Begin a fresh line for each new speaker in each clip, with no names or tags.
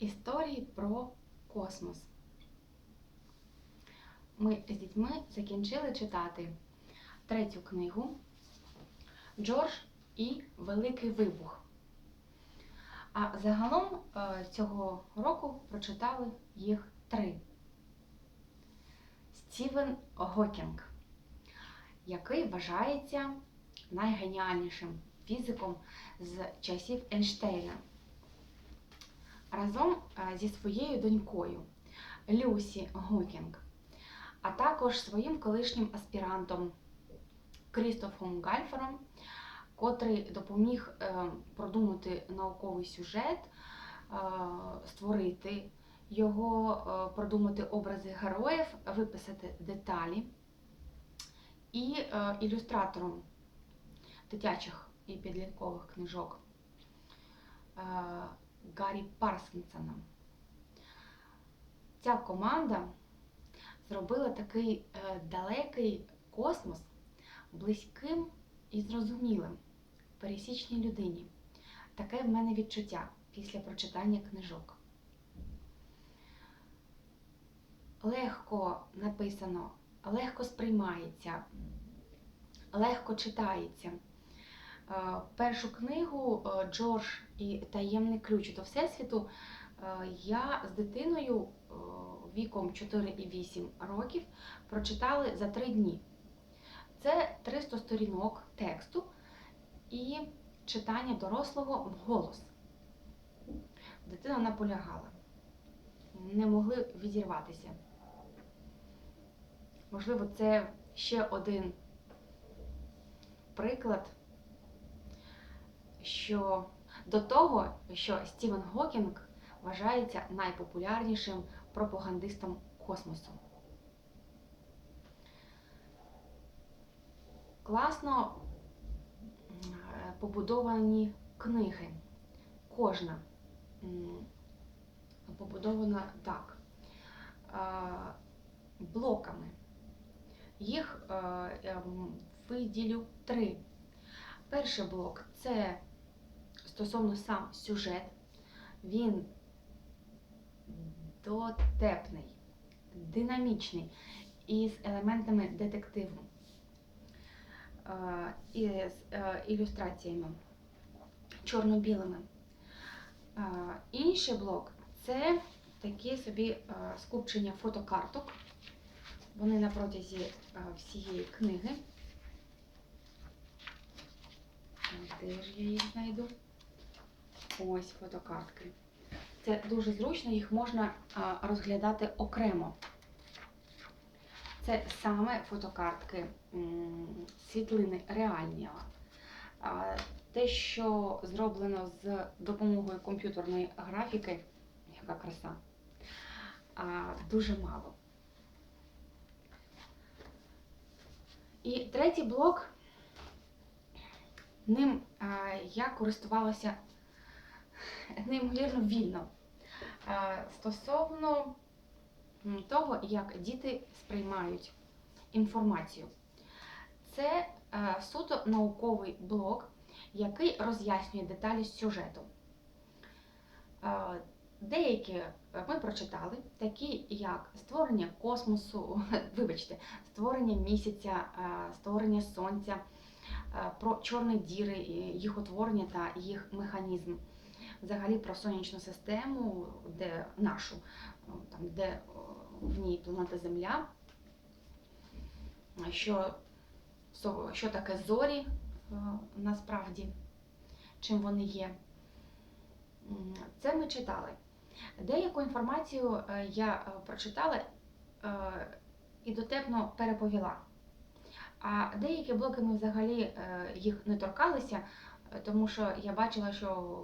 Історії про космос. Ми з дітьми закінчили читати третю книгу Джордж і Великий Вибух. А загалом е, цього року прочитали їх три. Стівен Гокінг, який вважається найгеніальнішим фізиком з часів Ейнштейна. Разом е, зі своєю донькою Люсі Гокінг, а також своїм колишнім аспірантом Крістофом Гальфером, котрий допоміг е, продумати науковий сюжет, е, створити його, продумати образи героїв, виписати деталі. І ілюстратором дитячих і підліткових книжок Гаррі Паркінсоном. Ця команда зробила такий е, далекий космос близьким і зрозумілим пересічній людині. Таке в мене відчуття після прочитання книжок. Легко написано, легко сприймається, легко читається. Е, Першу книгу е, Джордж і таємний ключ до Всесвіту е, я з дитиною віком 4 і 8 років прочитали за 3 дні. Це 300 сторінок тексту і читання дорослого вголос. Дитина наполягала, не могли відірватися. Можливо, це ще один приклад, що до того, що Стівен Гокінг вважається найпопулярнішим пропагандистом космосу. Класно е, побудовані книги. Кожна побудована так, е, блоками. Їх е, ем, виділю три. Перший блок це стосовно сам сюжет. Він дотепний, динамічний із елементами детективу е, з е, ілюстраціями чорно-білими. Е, Інший блок це такі собі скупчення фотокарток. Вони на протязі всієї книги. Де ж я їх знайду? Ось фотокартки. Це дуже зручно, їх можна розглядати окремо. Це саме фотокартки, світлини реальні. Те, що зроблено з допомогою комп'ютерної графіки, яка краса, дуже мало. І третій блок, ним я користувалася неймовірно вільно. Е, Стосовно того, як діти сприймають інформацію. Це е, суто науковий блок, який роз'яснює деталі сюжету. Е, Деякі ми прочитали, такі як створення космосу, вибачте, створення місяця, е, створення сонця, е, про чорні діри, їх утворення та їх механізм. Взагалі про сонячну систему, де нашу, там, де в ній планета Земля, що, що таке зорі е, насправді, чим вони є. Це ми читали. Деяку інформацію е, я е, прочитала і дотепно переповіла. А деякі блоки ми взагалі їх не торкалися, тому що я бачила, що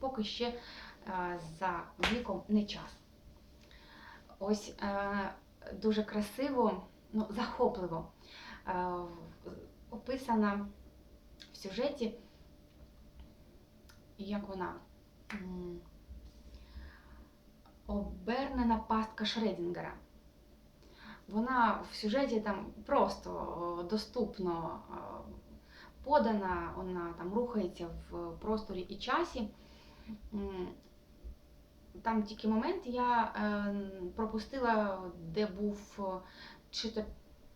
поки ще е, за віком не час. Ось е, дуже красиво, ну, захопливо е, описана в сюжеті, як вона обернена пастка Шредінгера. Вона в сюжеті там просто доступно подана, вона там рухається в просторі і часі. Там тільки момент я е, пропустила, де був е, чи то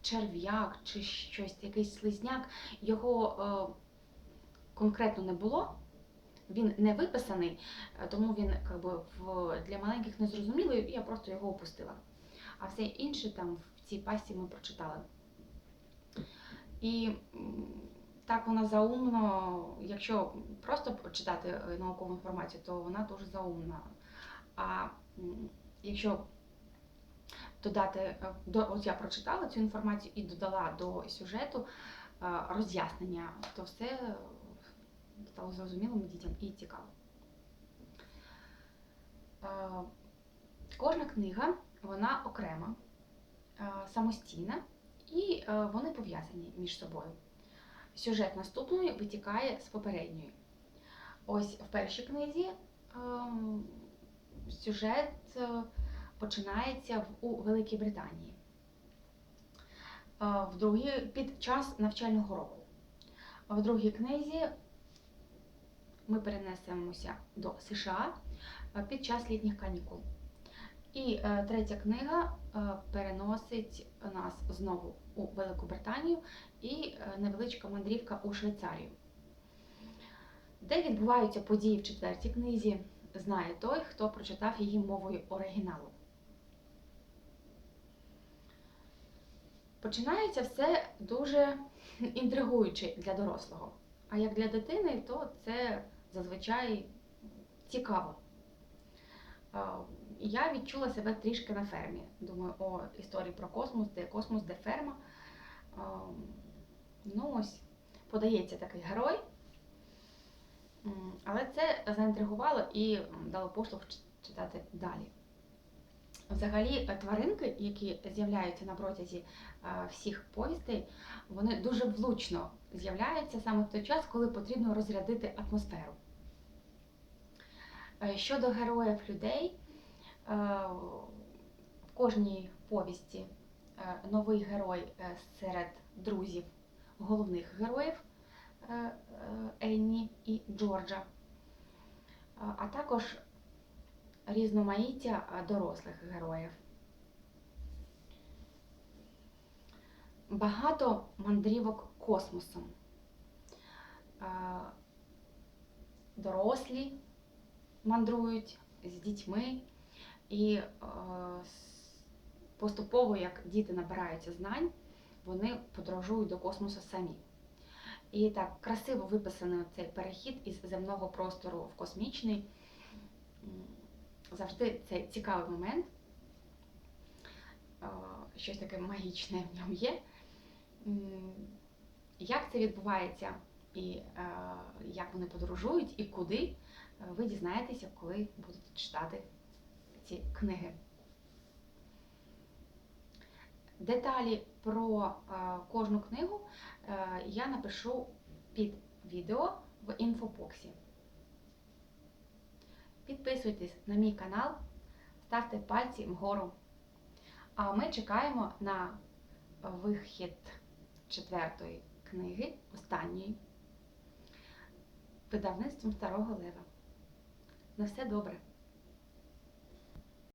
черв'як, чи щось, якийсь слизняк. Його е, конкретно не було. Він не виписаний, тому він как би, в, для маленьких не зрозумілий, я просто його опустила. А все інше там в цій пасті ми прочитали. І так вона заумно, якщо просто читати е, наукову інформацію, то вона дуже заумна. А якщо додати, е, до, от я прочитала цю інформацію і додала до сюжету е, роз'яснення, то все стало зрозумілим дітям і цікаво. Кожна книга вона окрема, самостійна, і вони пов'язані між собою. Сюжет наступної витікає з попередньої. Ось в першій книзі ем, сюжет е, починається у Великій Британії, Е, в другій під час навчального року. В другій книзі ми перенесемося до США е, під час літніх канікул. І е, третя книга е, переносить нас знову у Велику Британію і е, невеличка мандрівка у Швейцарію. Де відбуваються події в четвертій книзі, знає той, хто прочитав її мовою оригіналу. Починається все дуже інтригуюче для дорослого. А як для дитини, то це зазвичай цікаво. Я відчула себе трішки на фермі. Думаю, о, історії про космос, де космос, де ферма. Е, Ну ось, подається такий герой. Але це заінтригувало і дало поштовх читати далі. Взагалі, е, тваринки, які з'являються на протязі е, всіх повістей, вони дуже влучно з'являються саме в той час, коли потрібно розрядити атмосферу. Е, Щодо героїв людей, в кожній повісті е, новий герой е, серед друзів головних героїв е, е, Енні і Джорджа, Е, а також різноманіття е, дорослих героїв. Багато мандрівок космосом. Е, Дорослі мандрують з дітьми, і е, поступово, як діти набираються знань, вони подорожують до космосу самі. І так красиво виписаний цей перехід із земного простору в космічний. Завжди це цікавий момент. Е, Щось таке магічне в ньому є. Як це відбувається і е, як вони подорожують і куди, ви дізнаєтеся, коли будете читати ці книги. Деталі про е, кожну книгу е, я напишу під відео в інфобоксі. Підписуйтесь на мій канал, ставте пальці вгору. А ми чекаємо на вихід четвертої книги, останньої, видавництвом Старого Лева. На все добре!